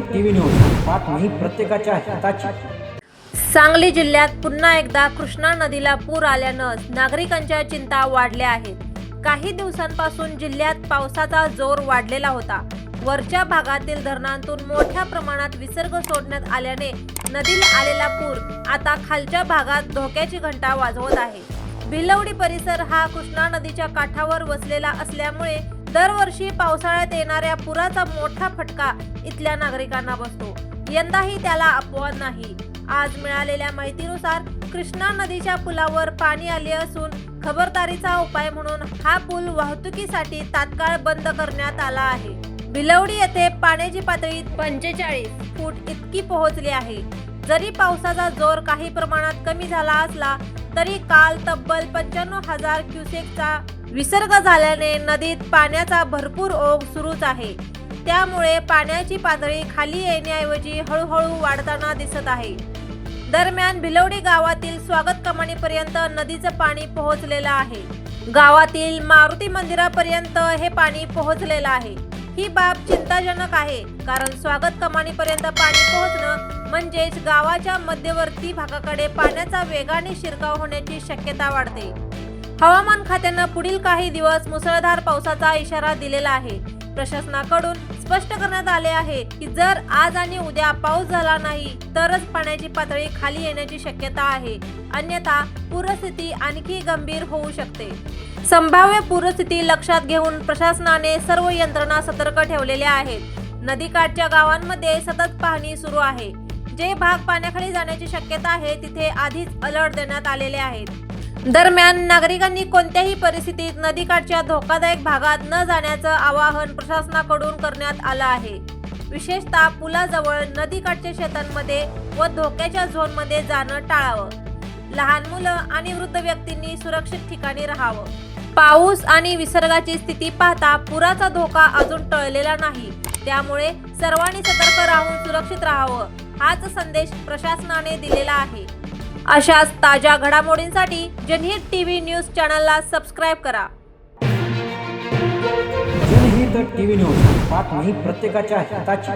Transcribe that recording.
TV news बातमी प्रत्येकाच्या हिताची. सांगली जिल्ह्यात पुन्हा एकदा कृष्णा नदीला पूर आल्यानं नागरिकांच्या चिंता वाढल्या आहेत. काही दिवसांपासून जिल्ह्यात पावसाचा जोर वाढलेला होता. वरच्या भागातील धरणांतून मोठ्या प्रमाणात विसर्ग सोडण्यात आल्याने नदीला आलेला पूर आता खालच्या भागात धोक्याची घंटा वाजवत आहे. भिलवडी परिसर हा कृष्णा नदीच्या काठावर वसलेला असल्यामुळे दरवर्षी पावसाळ्यात येणाऱ्या पुराचा मोठा फटका इथल्या नागरिकांना बसतो. यंदाही त्याला अपवाद नाही. आज मिळालेल्या माहितीनुसार कृष्णा नदीच्या पुलावर पाणी आले असून खबरदारीचा उपाय म्हणून हा पूल वाहतुकीसाठी तात्काळ बंद करण्यात आला आहे. भिलवडी येथे पाण्याची पातळी पंचेचाळीस फूट इतकी पोहोचली आहे. जरी पावसाचा जोर काही प्रमाणात कमी झाला असला तरी काल तब्बल पंच्याण्णव हजार क्युसेकचा विसर्ग झाल्याने नदीत पाण्याचा भरपूर ओघ सुरूच आहे. त्यामुळे पाण्याची पातळी खाली येण्याऐवजी हळूहळू वाढताना दिसत आहे. दरम्यान भिलवडी गावातील स्वागत कमानीपर्यंत नदीचं पाणी पोहोचलेलं आहे. गावातील मारुती मंदिरापर्यंत हे पाणी पोहोचलेलं आहे. ही बाब चिंताजनक आहे कारण स्वागत कमानीपर्यंत पाणी पोहोचणं म्हणजेच गावाच्या मध्यवर्ती भागाकडे पाण्याचा वेगाने शिरकाव होण्याची शक्यता वाढते. हवामान खात्यानं पुढील काही दिवस मुसळधार पावसाचा इशारा दिलेला आहे. प्रशासनाकडून स्पष्ट करण्यात आले आहे की जर आज आणि उद्या पाऊस झाला नाही तरच पाण्याची पातळी खाली येण्याची शक्यता आहे. अन्यथा पूरस्थिती आणखी गंभीर होऊ शकते. संभाव्य पूरस्थिती लक्षात घेऊन प्रशासनाने सर्व यंत्रणा सतर्क ठेवलेल्या आहेत. नदीकाठच्या गावांमध्ये सतत पाहणी सुरू आहे. जे भाग पाण्याखाली जाण्याची शक्यता आहे तिथे आधीच अलर्ट देण्यात आलेले आहेत. दरम्यान नागरिकांनी कोणत्याही परिस्थितीत नदीकाठच्या धोकादायक भागात न जाण्याचं आवाहन प्रशासनाकडून करण्यात आलं आहे. विशेषतः पुलाजवळ नदीकाठच्या शेतांमध्ये व धोक्याच्या झोनमध्ये जाणं टाळावं. लहान मुलं आणि वृद्ध व्यक्तींनी सुरक्षित ठिकाणी राहावं. पाऊस आणि विसर्गाची स्थिती पाहता पुराचा धोका अजून टळलेला नाही. त्यामुळे सर्वांनी सतर्क राहून सुरक्षित राहावं हाच संदेश प्रशासनाने दिलेला आहे. अशाच ताज्या घडामोडींसाठी जनहित टीव्ही न्यूज चॅनलला सबस्क्राईब करा. जनहित टीव्ही न्यूज बातमी प्रत्येकाच्या हिताची.